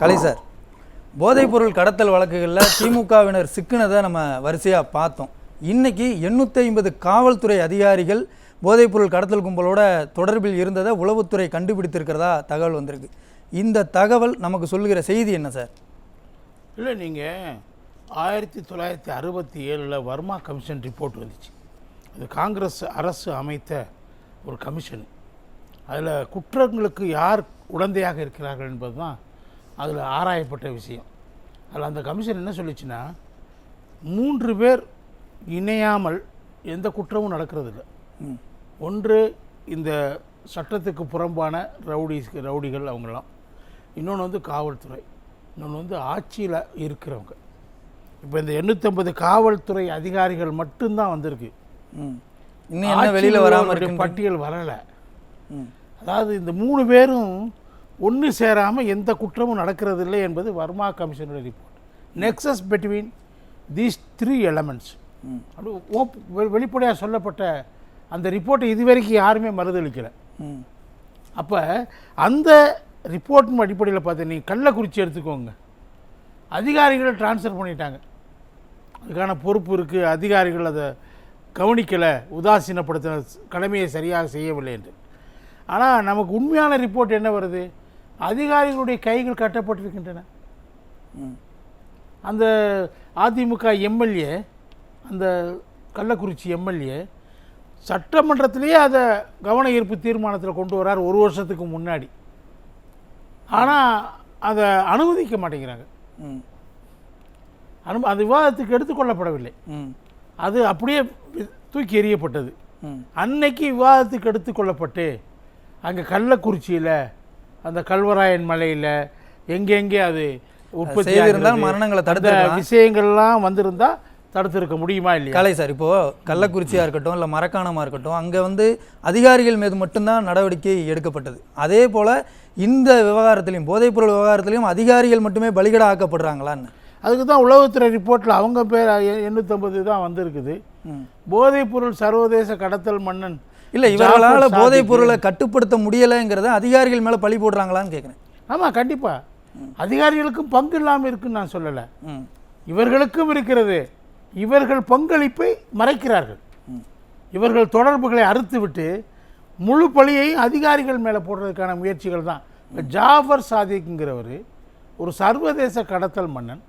கலை sir போதைப்பொருள் கடத்தல் வழக்குகளில் திமுகவினர் சிக்கினதை நம்ம வரிசையாக பார்த்தோம். இன்னைக்கு எண்ணூற்றி ஐம்பது காவல்துறை அதிகாரிகள் போதைப்பொருள் கடத்தல் கும்பலோட தொடர்பில் இருந்ததை உளவுத்துறை கண்டுபிடித்திருக்கிறதா தகவல் வந்திருக்கு. இந்த தகவல் நமக்கு சொல்லுகிற செய்தி என்ன சார்? இல்லை நீங்கள் ஆயிரத்தி தொள்ளாயிரத்தி அறுபத்தி ஏழில் வர்மா கமிஷன் ரிப்போர்ட் வந்துச்சு. அது காங்கிரஸ் அரசு அமைத்த ஒரு கமிஷன். அதில் குற்றங்களுக்கு யார் உடந்தையாக இருக்கிறார்கள் என்பது தான் அதில் ஆராயப்பட்ட விஷயம். அதில் அந்த கமிஷன் என்ன சொல்லிச்சுன்னா மூன்று பேர் இணையாமல் எந்த குற்றமும் நடக்கிறதில்ல. ஒன்று இந்த சட்டத்துக்கு புறம்பான ரவுடிஸ் ரவுடிகள் அவங்கெல்லாம். இன்னொன்று வந்து காவல்துறை. இன்னொன்று வந்து ஆட்சியில் இருக்கிறவங்க. இப்போ இந்த எண்ணூற்றம்பது காவல்துறை அதிகாரிகள் மட்டும்தான் வந்திருக்கு. இன்னும் வெளியில் வராமல் பட்டியல் வரலை. அதாவது இந்த மூணு பேரும் ஒன்று சேராமல் எந்த குற்றமும் நடக்கிறதில்லை என்பது Varma கமிஷனோட report nexus between these three elements. அப்படி ஓப் வெளிப்படையாக சொல்லப்பட்ட அந்த ரிப்போர்ட்டை இதுவரைக்கும் யாருமே மறுதளிக்கலை. அப்போ அந்த ரிப்போர்ட்டின் அடிப்படையில் பார்த்து நீங்கள் கள்ளக்குறிச்சி எடுத்துக்கோங்க. அதிகாரிகளை ட்ரான்ஸ்ஃபர் பண்ணிட்டாங்க. அதுக்கான பொறுப்பு இருக்குது அதிகாரிகள் அதை கவனிக்கலை உதாசீனப்படுத்தின கடமையை சரியாக செய்யவில்லை என்று. ஆனால் நமக்கு உண்மையான ரிப்போர்ட் என்ன வருது? அதிகாரிகளுடைய கைகள் கட்டப்பட்டிருக்கின்றன. ம் அந்த அதிமுக எம்எல்ஏ அந்த கள்ளக்குறிச்சி எம்எல்ஏ சட்டமன்றத்திலேயே அதை கவன ஈர்ப்பு தீர்மானத்தில் கொண்டு வரார் ஒரு வருஷத்துக்கு முன்னாடி. ஆனால் அதை அனுமதிக்க மாட்டேங்கிறாங்க. ம் அனு அது விவாதத்துக்கு எடுத்துக்கொள்ளப்படவில்லை ம் அது அப்படியே தூக்கி எறியப்பட்டது. ம் அன்னைக்கு விவாதத்துக்கு எடுத்துக்கொள்ளப்பட்டு அங்கே கள்ளக்குறிச்சியில் அந்த கல்வராயன் மலையில் எங்கெங்கே அது உற்பத்தி ஆகிறது, மரணங்களை தடுத்திருக்கலாம். விஷயங்கள்லாம் வந்திருந்தா தடுத்திருக்க முடியுமா இல்லையா கலை சார் இப்போ கள்ளக்குறிச்சியாக இருக்கட்டும் இல்லை மரக்காணமாக இருக்கட்டும் அங்கே வந்து அதிகாரிகள் மீது மட்டும்தான் நடவடிக்கை எடுக்கப்பட்டது அதே போல் இந்த விவகாரத்திலையும் போதைப்பொருள் விவகாரத்திலையும் அதிகாரிகள் மட்டுமே பலிகடா ஆக்கப்படுறாங்களான்னு அதுக்கு தான் உளவுத்துறை ரிப்போர்ட்டில் அவங்க பேர் எ- எண்ணூத்தம்பது தான் வந்திருக்குது. போதைப்பொருள் சர்வதேச கடத்தல் மன்னன் இல்லை இவர்களால் போதைப் பொருளை கட்டுப்படுத்த முடியலைங்கிறத அதிகாரிகள் மேலே பழி போடுறாங்களான்னு கேட்குறேன் ஆமாம் கண்டிப்பாக அதிகாரிகளுக்கும் பங்கு இல்லாமல் இருக்குன்னு நான் சொல்லலை. இவர்களுக்கும் இருக்கிறது. இவர்கள் பங்களிப்பை மறைக்கிறார்கள். இவர்கள் தொடர்புகளை அறுத்துவிட்டு முழு பழியையும் அதிகாரிகள் மேலே போடுறதுக்கான முயற்சிகள் தான். ஜாஃபர் சாதிக்குங்கிறவர் ஒரு சர்வதேச கடத்தல் மன்னன்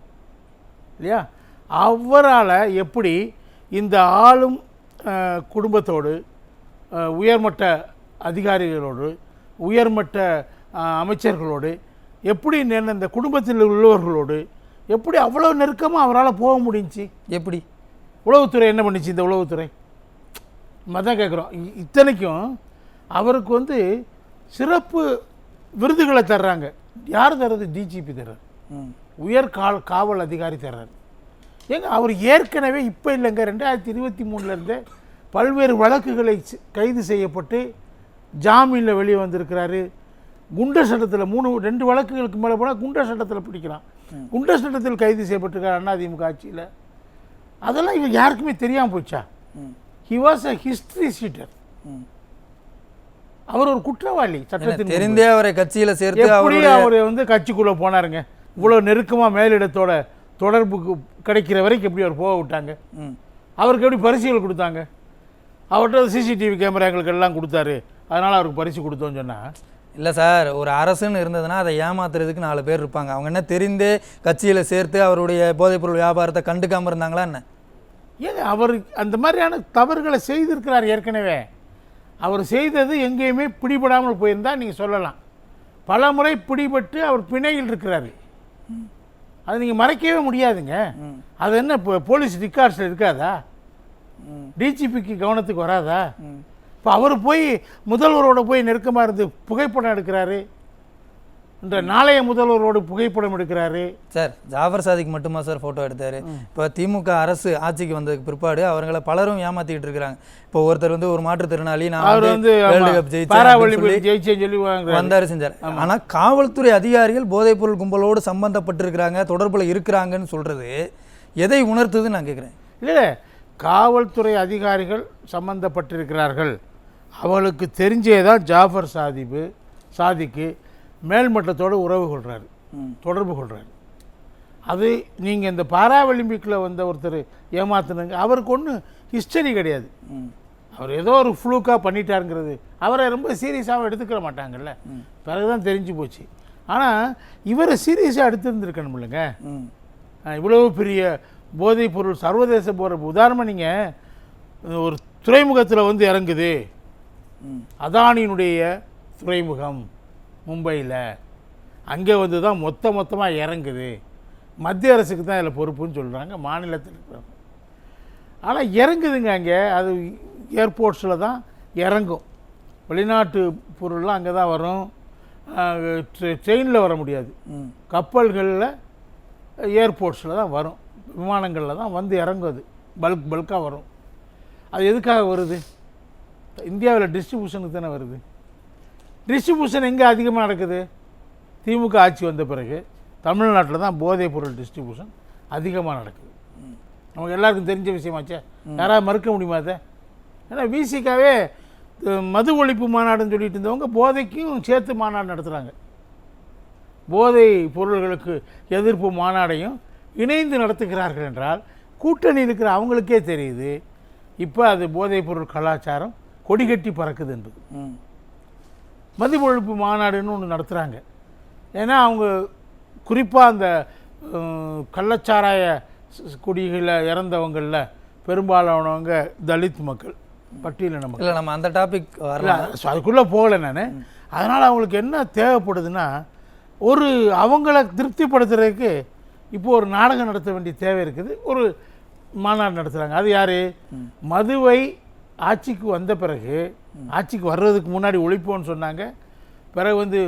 இல்லையா? அவரால் எப்படி இந்த ஆளும் குடும்பத்தோடு உயர்மட்ட அதிகாரிகளோடு உயர்மட்ட அமைச்சர்களோடு எப்படி நெ- இந்த குடும்பத்தில் உள்ளவர்களோடு எப்படி அவ்வளோ நெருக்கமாக அவரால் போக முடிஞ்சுச்சு? எப்படி? உளவுத்துறை என்ன பண்ணுச்சு இந்த உளவுத்துறை? மதான் கேட்குறோம் இத்தனைக்கும் அவருக்கு வந்து சிறப்பு விருதுகளை தர்றாங்க. யார் தர்றது? டிஜிபி தர்றாரு. உயர் கால் காவல் அதிகாரி தர்றாரு. ஏங்க அவர் ஏற்கனவே இப்போ இல்லைங்க. ரெண்டாயிரத்தி இருபத்தி மூணுலேருந்தே பல்வேறு வழக்குகளை கைது செய்யப்பட்டு ஜாமீனில் வெளியே வந்திருக்கிறாரு. குண்டர் சட்டத்தில் மூணு ரெண்டு வழக்குகளுக்கு மேலே போனால் குண்டர் சட்டத்தில் பிடிக்கிறான். குண்டர் சட்டத்தில் கைது செய்யப்பட்டிருக்கார் அதிமுக ஆட்சியில். அதெல்லாம் இவர் யாருக்குமே தெரியாமல் போச்சா? He was a history sheeter அவர் ஒரு குற்றவாளி சட்டத்தின் தெரிந்தே அவரை கட்சியில் சேர்த்து எப்படி அவர் வந்து கட்சிக்குள்ளே போனாருங்க. இவ்வளோ நெருக்கமாக மேலிடத்தோட தொடர்புக்கு கிடைக்கிற வரைக்கும் எப்படி அவர் போக விட்டாங்க? அவருக்கு எப்படி பரிசுகள் கொடுத்தாங்க? அவர்கிட்ட சிசிடிவி கேமரா எங்களுக்கு எல்லாம் கொடுத்தாரு. அதனால் அவருக்கு பரிசு கொடுத்தோன்னு சொன்னால் இல்லை சார் ஒரு அரசுன்னு இருந்ததுன்னா அதை ஏமாத்துறதுக்கு நாலு பேர் இருப்பாங்க. அவங்க என்ன தெரிந்தே கட்சியில் சேர்த்து அவருடைய போதைப்பொருள் வியாபாரத்தை கண்டுக்காம இருந்தாங்களா என்ன? ஏங்க அவர் அந்த மாதிரியான தவறுகளை செய்திருக்கிறார் ஏற்கனவே. அவர் செய்தது எங்கேயுமே பிடிபடாமல் போயிருந்தா நீங்கள் சொல்லலாம். பல முறை பிடிபட்டு அவர் பிணையில் இருக்கிறாரு. அது நீங்கள் மறைக்கவே முடியாதுங்க. அது என்ன இப்போ போலீஸ் ரிகார்ட்ஸில் இருக்காதா? டிஜிபிக்கு கவனத்துக்கு வராதா? இப்போ அவர் போய் முதல்வரோட போய் நெருக்கமாக இருந்து புகைப்படம் எடுக்கிறாரு. இந்த நாளைய முதல்வரோடு புகைப்படம் எடுக்கிறாரு. சார் ஜாஃபர் சாதிக் மட்டுமா சார் ஃபோட்டோ எடுத்தார்? இப்போ திமுக அரசு ஆட்சிக்கு வந்ததுக்கு பிற்பாடு அவங்கள பலரும் ஏமாத்திக்கிட்டு இருக்கிறாங்க. இப்போ ஒருத்தர் வந்து ஒரு மாற்றுத்திறனாளி நான் அவர் வந்து வேர்ல்டு கப் ஜெயிச்சேன் சொல்லி வந்தாரு செஞ்சார். ஆனா காவல்துறை அதிகாரிகள் போதைப்பொருள் கும்பலோடு சம்பந்தப்பட்டிருக்கிறாங்க தொடர்புல இருக்கிறாங்கன்னு சொல்றது எதை உணர்த்துதுன்னு நான் கேட்குறேன் இல்லை. காவல்துறை அதிகாரிகள் சம்பந்தப்பட்டிருக்கிறார்கள். அவளுக்கு தெரிஞ்சே தான் ஜாஃபர் சாதிப்பு சாதிக்கு மேல்மட்டத்தோடு உறவு கொள்கிறாரு தொடர்பு கொள்கிறாரு அது நீங்கள் இந்த பாரா ஒலிம்பிக்கில் வந்த ஒருத்தர் ஏமாத்துனங்க அவருக்கு ஒன்றும் ஹிஸ்டரி கிடையாது. அவர் ஏதோ ஒரு ஃப்ளூக்காக பண்ணிட்டாருங்கிறது அவரை ரொம்ப சீரியஸாக எடுத்துக்கிற மாட்டாங்கல்ல. பிறகு தான் தெரிஞ்சு போச்சு. ஆனால் இவரை சீரியஸாக எடுத்துருந்துருக்கணும் இல்லைங்க ம் இவ்வளவு பெரிய போதைப் பொருள் சர்வதேச போகிற உதாரணமாக நீங்கள் ஒரு துறைமுகத்தில் வந்து இறங்குது. அதானியினுடைய துறைமுகம் மும்பையில். அங்கே வந்து தான் மொத்த மொத்தமாக இறங்குது. மத்திய அரசுக்கு தான் இதில் பொறுப்புன்னு சொல்கிறாங்க மாநிலத்தில் ஆனால் இறங்குதுங்க அங்கே. அது ஏர்போர்ட்ஸில் தான் இறங்கும். வெளிநாட்டு பொருள்லாம் அங்கே தான் வரும். ட்ரெயினில் வர முடியாது. கப்பல்களில் ஏர்போர்ட்ஸில் தான் வரும். விமானங்களில் தான் வந்து இறங்குது. பல்க் பல்காக வரும். அது எதுக்காக வருது? இந்தியாவில் டிஸ்ட்ரிபியூஷனுக்கு தானே வருது. டிஸ்ட்ரிபியூஷன் எங்கே அதிகமாக நடக்குது? திமுக ஆட்சி வந்த பிறகு தமிழ்நாட்டில் தான் போதைப் பொருள் டிஸ்ட்ரிபியூஷன் அதிகமாக நடக்குது. நமக்கு எல்லாருக்கும் தெரிஞ்ச விஷயமாச்சே. யாராவது மறுக்க முடியுமா அதை? ஏன்னா விசிகாவே மது ஒழிப்பு மாநாடுன்னு சொல்லிட்டு இருந்தவங்க போதைக்கும் சேர்த்து மாநாடு நடத்துகிறாங்க போதை பொருள்களுக்கு எதிர்ப்பு மாநாடையும் இணைந்து நடத்துகிறார்கள் என்றால் கூட்டணி இருக்கிற அவங்களுக்கே தெரியுது. இப்போ அது போதைப் பொருள் கலாச்சாரம் கொடிகட்டி பறக்குது என்பது. ம். மது ஒழிப்பு மாநாடுன்னு ஒன்று நடத்துகிறாங்க ஏன்னா அவங்க குறிப்பாக அந்த கள்ளச்சாராய குடிகளில் இறந்தவங்களில் பெரும்பாலானவங்க தலித் மக்கள். பட்டியலின மக்கள். இல்லை நம்ம அந்த டாபிக் வரலாம் அதுக்குள்ளே போகலை நான். அதனால் அவங்களுக்கு என்ன தேவைப்படுதுன்னா ஒரு அவங்கள திருப்திப்படுத்துறதுக்கு இப்போ ஒரு நாடகம் நடத்த வேண்டிய தேவை இருக்குது. ஒரு மாநாடு நடத்துகிறாங்க அது யார்? மதுவை ஆட்சிக்கு வந்த பிறகு ஆட்சிக்கு வர்றதுக்கு முன்னாடி ஒழிப்போம்னு சொன்னாங்க. பிறகு வந்து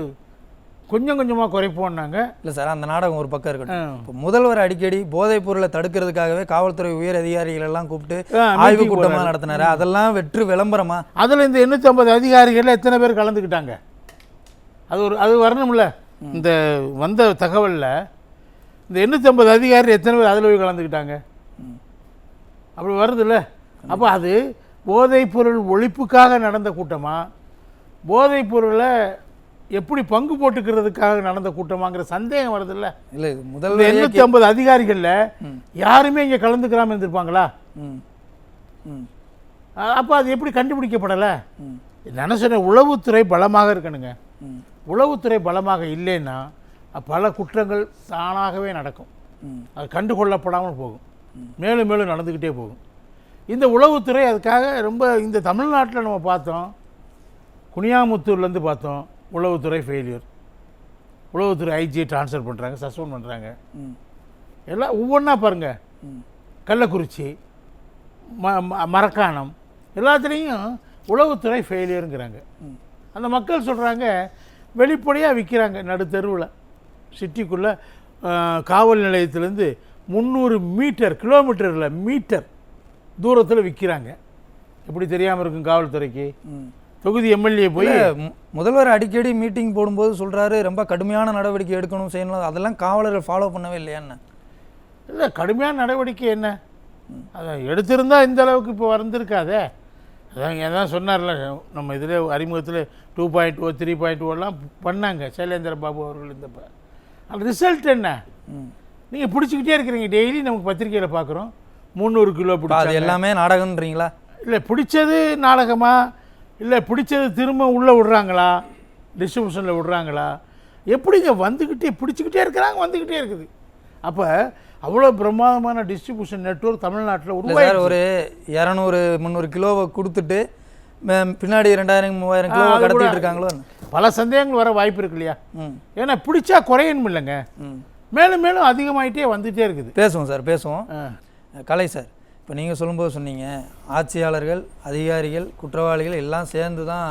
கொஞ்சம் கொஞ்சமாக குறைப்போம்னாங்க. இல்லை சார் அந்த நாடகம் ஒரு பக்கம் இருக்கட்டும். இப்போ முதல்வர் அடிக்கடி போதைப் பொருளை தடுக்கிறதுக்காகவே காவல்துறை உயர் அதிகாரிகள் எல்லாம் கூப்பிட்டு ஆய்வு கூட்டமாக. நடத்தினாரு. அதெல்லாம் வெற்று விளம்பரமா? அதில் இந்த எண்ணூற்றி ஐம்பது அதிகாரிகளில் எத்தனை பேர் கலந்துக்கிட்டாங்க? அது ஒரு அது வரணும்ல. இந்த வந்த தகவலில் இந்த எண்ணூற்றி ஐம்பது அதிகாரி எத்தனை பேர் அதில் போய் கலந்துக்கிட்டாங்க? அப்படி வருதுல்ல? அப்போ அது போதைப் பொருள் ஒழிப்புக்காக நடந்த கூட்டமா? போதைப் பொருளை எப்படி பங்கு போட்டுக்கிறதுக்காக நடந்த கூட்டமாங்கிற சந்தேகம் வருதுல்ல? இல்லை முதல்வர் எண்ணூற்றி ஐம்பது அதிகாரிகளில் யாருமே இங்கே கலந்துக்கிறாம இருந்திருப்பாங்களா? அப்போ அது எப்படி கண்டுபிடிக்கப்படலை? சொன்ன உளவுத்துறை பலமாக இருக்கணுங்க. உளவுத்துறை பலமாக இல்லைன்னா பல குற்றங்கள் தானாகவே நடக்கும். அது கண்டுகொள்ளப்படாமல் போகும். மேலும் மேலும் நடந்துக்கிட்டே போகும். இந்த உளவுத்துறை அதுக்காக ரொம்ப இந்த தமிழ்நாட்டில் நம்ம பார்த்தோம். குனியாமுத்தூர்லேருந்து பார்த்தோம். உளவுத்துறை ஃபெயிலியர் உளவுத்துறை ஐஜியை ட்ரான்ஸ்ஃபர் பண்ணுறாங்க சஸ்பெண்ட் பண்ணுறாங்க எல்லாம் ஒவ்வொன்றா பாருங்கள் கள்ளக்குறிச்சி ம ம- மரக்காணம் எல்லாத்துலேயும் உளவுத்துறை ஃபெயிலியருங்கிறாங்க அந்த மக்கள் சொல்கிறாங்க வெளிப்படையாக விற்கிறாங்க நடு தெருவில். சிட்டிக்குள்ளே காவல் நிலையத்திலேருந்து முந்நூறு மீட்டர் கிலோமீட்டரில் மீட்டர் தூரத்தில் விற்கிறாங்க எப்படி தெரியாமல் இருக்கும் காவல்துறைக்கு? தொகுதி எம்எல்ஏ போய் முதல்வர் அடிக்கடி மீட்டிங் போடும்போது சொல்றாரு ரொம்ப கடுமையான நடவடிக்கை எடுக்கணும் செய்யணும் அதெல்லாம் காவலர்கள் ஃபாலோ பண்ணவே இல்லையான்னு இல்லை கடுமையான நடவடிக்கை என்ன? அதான் எடுத்திருந்தா இந்த அளவுக்கு இப்போ வந்திருக்காதே அதான் அதான் சொன்னார்ல நம்ம இதில் அறிமுகத்தில் two point O three point ஓலாம் பண்ணாங்க சைலேந்திர பாபு அவர்கள் இருந்தப்ப. அந்த ரிசல்ட் என்ன. நீங்கள் பிடிச்சிக்கிட்டே இருக்கிறீங்க. டெய்லி நமக்கு பத்திரிக்கையில் பார்க்குறோம் முந்நூறு கிலோ இப்ப அது எல்லாமே நாடகம்ன்றீங்களா? இல்லை பிடிச்சது நாடகமா? இல்லை பிடிச்சது திரும்ப உள்ளே விடுறாங்களா? டிஸ்ட்ரிபியூஷனில் விடுறாங்களா? எப்படிங்க வந்துக்கிட்டே பிடிச்சிக்கிட்டே இருக்கிறாங்க வந்துக்கிட்டே இருக்குது. அப்போ அவ்வளோ பிரமாதமான டிஸ்ட்ரிபியூஷன் நெட்வொர்க் தமிழ்நாட்டில் சார் ஒரு இரநூறு முந்நூறு கிலோவை கொடுத்துட்டு பின்னாடி ரெண்டாயிரம் மூவாயிரம் கூட- கடத்திட்டு இருக்காங்களோ பல சந்தேகங்கள் வர வாய்ப்பு இருக்கு இல்லையா? ம். ஏன்னா பிடிச்சா குறையணும் இல்லைங்க. ம். மேலும் மேலும் அதிகமாயிட்டே வந்துட்டே இருக்குது. பேசுவோம் சார் பேசுவோம். கலை சார் இப்போ நீங்கள் சொல்லும்போது சொன்னீங்க ஆட்சியாளர்கள் அதிகாரிகள் குற்றவாளிகள் எல்லாம் சேர்ந்து தான்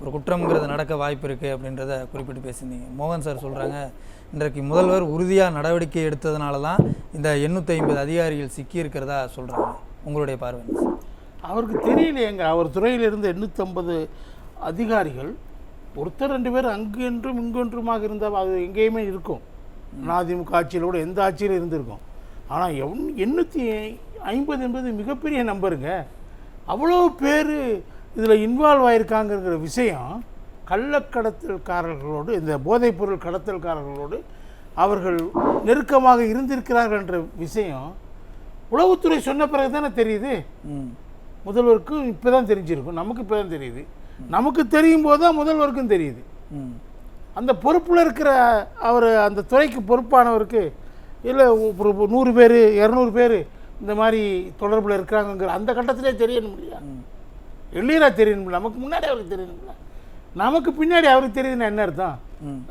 ஒரு குற்றம்ங்கிறது நடக்க வாய்ப்பு இருக்குது அப்படின்றத குறிப்பிட்டு பேசியிருந்தீங்க. மோகன் சார் சொல்கிறாங்க இன்றைக்கு முதல்வர் உறுதியாக நடவடிக்கை எடுத்ததுனால தான் இந்த எண்ணூற்றி ஐம்பது அதிகாரிகள் சிக்கி இருக்கிறதா சொல்கிறாங்க உங்களுடைய பார்வை? அவருக்கு தெரியலையேங்க. அவர் துறையில் இருந்த எண்ணூற்றம்பது அதிகாரிகள் ஒருத்தர் ரெண்டு பேர் அங்கு என்றும் இங்கொன்றுமாக இருந்தால் அது எங்கேயுமே இருக்கும். அதிமுக ஆட்சியில் கூட எந்த ஆட்சியிலும் இருந்திருக்கும். ஆனால் எவ் எண்ணூற்றி ஐம்பது என்பது மிகப்பெரிய நம்பருங்க. அவ்வளோ பேர் இதில் இன்வால்வ் ஆயிருக்காங்கிற விஷயம் கள்ளக்கடத்தல்காரர்களோடு இந்த போதைப்பொருள் கடத்தல்காரர்களோடு அவர்கள் நெருக்கமாக இருந்திருக்கிறார்கள் என்ற விஷயம் உளவுத்துறை சொன்ன பிறகு தானே தெரியுது முதல்வருக்கும் இப்போ தான் தெரிஞ்சிருக்கும். நமக்கு இப்போ தான் தெரியுது. நமக்கு தெரியும் போது தான் முதல்வருக்கும் தெரியுது. அந்த பொறுப்பில் இருக்கிற அவர் அந்த துறைக்கு பொறுப்பானவருக்கு இல்லை ஒரு நூறு பேர் இரநூறு பேர் இந்த மாதிரி தொடர்பில் இருக்கிறாங்கங்கிற அந்த கட்டத்திலே தெரியணும் இல்லையா? எளியராக தெரியணும் நமக்கு முன்னாடி அவருக்கு தெரியணும்ல நமக்கு பின்னாடி அவருக்கு தெரியுதுன்னா என்ன அர்த்தம்.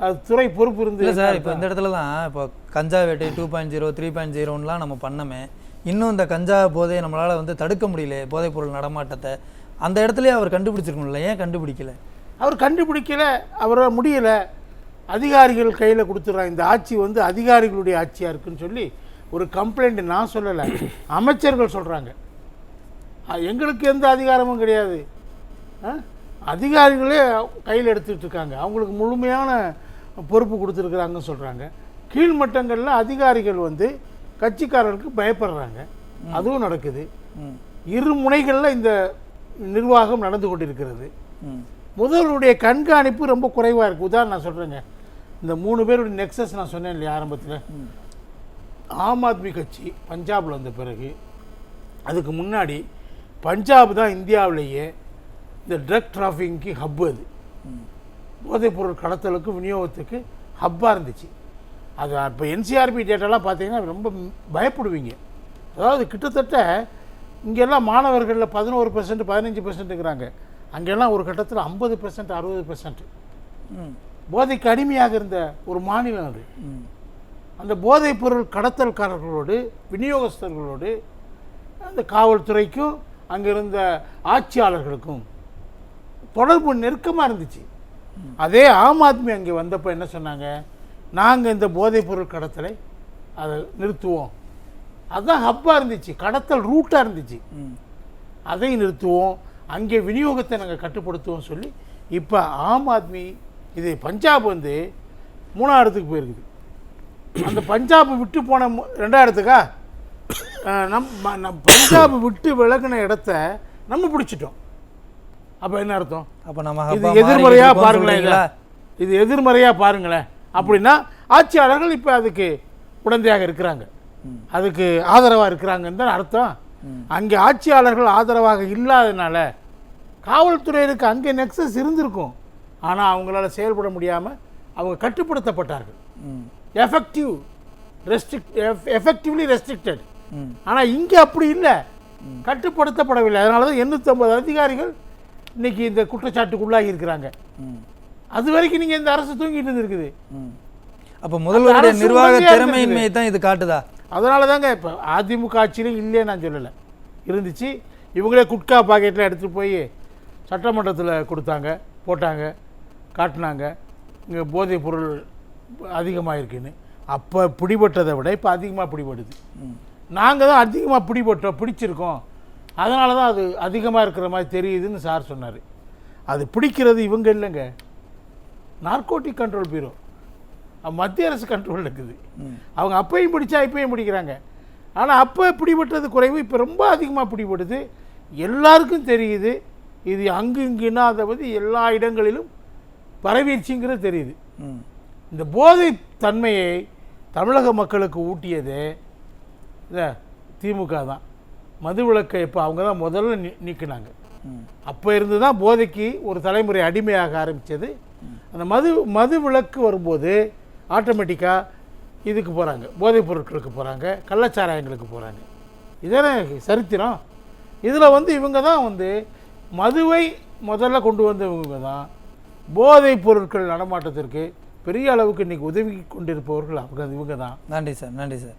அது துறை பொறுப்பு இருந்து சார் இப்போ இந்த இடத்துல தான் இப்போ கஞ்சா வேட்டை two point zero three point ஜீரோன்லாம் நம்ம பண்ணமே. இன்னும் இந்த கஞ்சா போதையை நம்மளால் வந்து தடுக்க முடியல போதைப் பொருள் நடமாட்டத்தை. அந்த இடத்துலயே அவர் கண்டுபிடிச்சிருக்கணும்ல ஏன் கண்டுபிடிக்கல? அவர் கண்டுபிடிக்கல அவரால் முடியல. அதிகாரிகள் கையில் கொடுத்துட்றாங்க. இந்த ஆட்சி வந்து அதிகாரிகளுடைய ஆட்சியாக இருக்குன்னு சொல்லி ஒரு கம்ப்ளைண்ட் நான் சொல்லலை. அமைச்சர்கள் சொல்கிறாங்க எங்களுக்கு எந்த அதிகாரமும் கிடையாது. ஆ? அதிகாரிகளே கையில் எடுத்துகிட்டு இருக்காங்க. அவங்களுக்கு முழுமையான பொறுப்பு கொடுத்துருக்குறாங்கன்னு சொல்கிறாங்க கீழ்மட்டங்களில் அதிகாரிகள் வந்து கட்சிக்காரர்களுக்கு பயப்படுறாங்க. அதுவும் நடக்குது. இரு முனைகளில் இந்த நிர்வாகம் நடந்து கொண்டிருக்கிறது. முதல்வருடைய கண்காணிப்பு ரொம்ப குறைவாக இருக்குது உதாரணம் நான் சொல்கிறேங்க இந்த மூணு பேருடைய நெக்ஸஸ் நான் சொன்னேன் இல்லையா ஆரம்பத்தில்? ஆம் ஆத்மி கட்சி பஞ்சாபில் வந்த பிறகு அதுக்கு முன்னாடி பஞ்சாப் தான் இந்தியாவிலேயே இந்த ட்ரக் டிராஃபிங்க்கு ஹப் அது. போதைப்பொருள் கடத்தலுக்கு விநியோகத்துக்கு ஹப்பாக இருந்துச்சு. அது இப்போ என்சிஆர்பி டேட்டாலாம் பார்த்தீங்கன்னா ரொம்ப பயப்படுவீங்க. அதாவது கிட்டத்தட்ட இங்கெல்லாம் மாணவர்களில் பதினோரு பெர்சன்ட் பதினஞ்சு பெர்சன்ட்டுங்கிறாங்க அங்கெல்லாம் ஒரு கட்டத்தில் ஐம்பது பெர்சன்ட் அறுபது பெர்சன்ட் ம். போதைக்கு அடிமையாக இருந்த ஒரு மாநிலம் அது. அந்த போதைப் பொருள் கடத்தல்காரர்களோடு விநியோகஸ்தர்களோடு அந்த காவல்துறைக்கும் அங்கே இருந்த ஆட்சியாளர்களுக்கும் தொடர்பு நெருக்கமாக இருந்துச்சு. அதே ஆம் ஆத்மி அங்கே வந்தப்போ என்ன சொன்னாங்க? நாங்கள் இந்த போதைப் பொருள் கடத்தலை அதை நிறுத்துவோம். அதுதான் ஹப்பாக இருந்துச்சு கடத்தல் ரூட்டாக இருந்துச்சு. அதை நிறுத்துவோம் அங்கே விநியோகத்தை நாங்கள் கட்டுப்படுத்துவோம் சொல்லி இப்போ ஆம் ஆத்மி இது பஞ்சாப் வந்து மூணாவது இடத்துக்கு போயிருக்குது. அந்த பஞ்சாப் விட்டு போன அஹ் நம் நம் பஞ்சாப் விட்டு விலகின இடத்த நம்ம பிடிச்சிட்டோம். அப்போ என்ன அர்த்தம்? அப்போ நம்ம இது எதிர்மறையாக பாருங்களேன்? இது எதிர்மறையாக பாருங்களேன். அப்படின்னா ஆட்சியாளர்கள் இப்போ அதுக்கு உடந்தையாக இருக்கிறாங்க. அதுக்கு ஆதரவாக இருக்கிறாங்கன்னு தான் அர்த்தம். அங்கே ஆட்சியாளர்கள் ஆதரவாக இல்லாதனால காவல்துறையினருக்கு அங்கே நெக்ஸஸ் இருந்திருக்கும். ஆனால் அவங்களால செயல்பட முடியாமல் அவங்க கட்டுப்படுத்தப்பட்டார்கள். எஃபெக்டிவ் ரெஸ்ட்ரிக்ட் எஃபெக்டிவ்லி ரெஸ்ட்ரிக்டட் ஆனால் இங்கே அப்படி இல்லை. கட்டுப்படுத்தப்படவில்லை. அதனால தான் எண்ணூற்றம்பது அதிகாரிகள் இன்னைக்கு இந்த குற்றச்சாட்டுக்குள்ளாகி இருக்கிறாங்க. அது வரைக்கும் நீங்கள் இந்த அரசு தூங்கிட்டு இருந்திருக்குது. அப்போ முதல்வருடைய நிர்வாக உடனடியா திறமையின்மையை தான் இது காட்டுதா? அதனால தாங்க இப்போ அதிமுக ஆட்சியிலும் இல்லையே நான் சொல்லலை. இருந்துச்சு. இவங்களே குட்கா பாக்கெட்டில் எடுத்துகிட்டு போய் சட்டமன்றத்தில் கொடுத்தாங்க போட்டாங்க காட்டினாங்க. இங்கே போதைப் பொருள் அதிகமாக இருக்குன்னு அப்போ பிடிபட்டதை விட இப்போ அதிகமாக பிடிபடுது. நாங்கள் தான் அதிகமாக பிடிபட்டோம் பிடிச்சிருக்கோம். அதனால தான் அது அதிகமாக இருக்கிற மாதிரி தெரியுதுன்னு சார் சொன்னார். அது பிடிக்கிறது இவங்க இல்லைங்க. Narcotic control bureau. மத்திய அரசு கண்ட்ரோல் இருக்குது. அவங்க அப்பையும் பிடிச்சா இப்பயும் பிடிக்கிறாங்க. ஆனால் அப்போ பிடிபட்டது குறைவு இப்போ ரொம்ப அதிகமாக பிடிபடுது எல்லாருக்கும் தெரியுது. இது அங்கு இங்குன்னா அதை வந்து எல்லா இடங்களிலும் பரவிடுச்சுங்கிறது தெரியுது. இந்த போதை தன்மையை தமிழக மக்களுக்கு ஊட்டியது இந்த திமுக தான். மதுவிலக்கை இப்போ அவங்க தான் முதல்ல நீக்கினாங்க. அப்போ இருந்து தான் போதைக்கு ஒரு தலைமுறை அடிமையாக ஆரம்பித்தது அந்த மது மது விலக்கு வரும்போது ஆட்டோமேட்டிக்காக இதுக்கு போகிறாங்க போதைப் பொருட்களுக்கு போகிறாங்க கள்ளச்சாராயங்களுக்கு போகிறாங்க இதானே சரித்திரம். இதில் வந்து இவங்க தான் வந்து மதுவை முதல்ல கொண்டு வந்தவங்க தான் போதைப் பொருட்கள் நடமாட்டத்திற்கு பெரிய அளவுக்கு இன்றைக்கி உதவி கொண்டிருப்பவர்கள் அவங்க இவங்க தான். நன்றி சார் நன்றி சார்.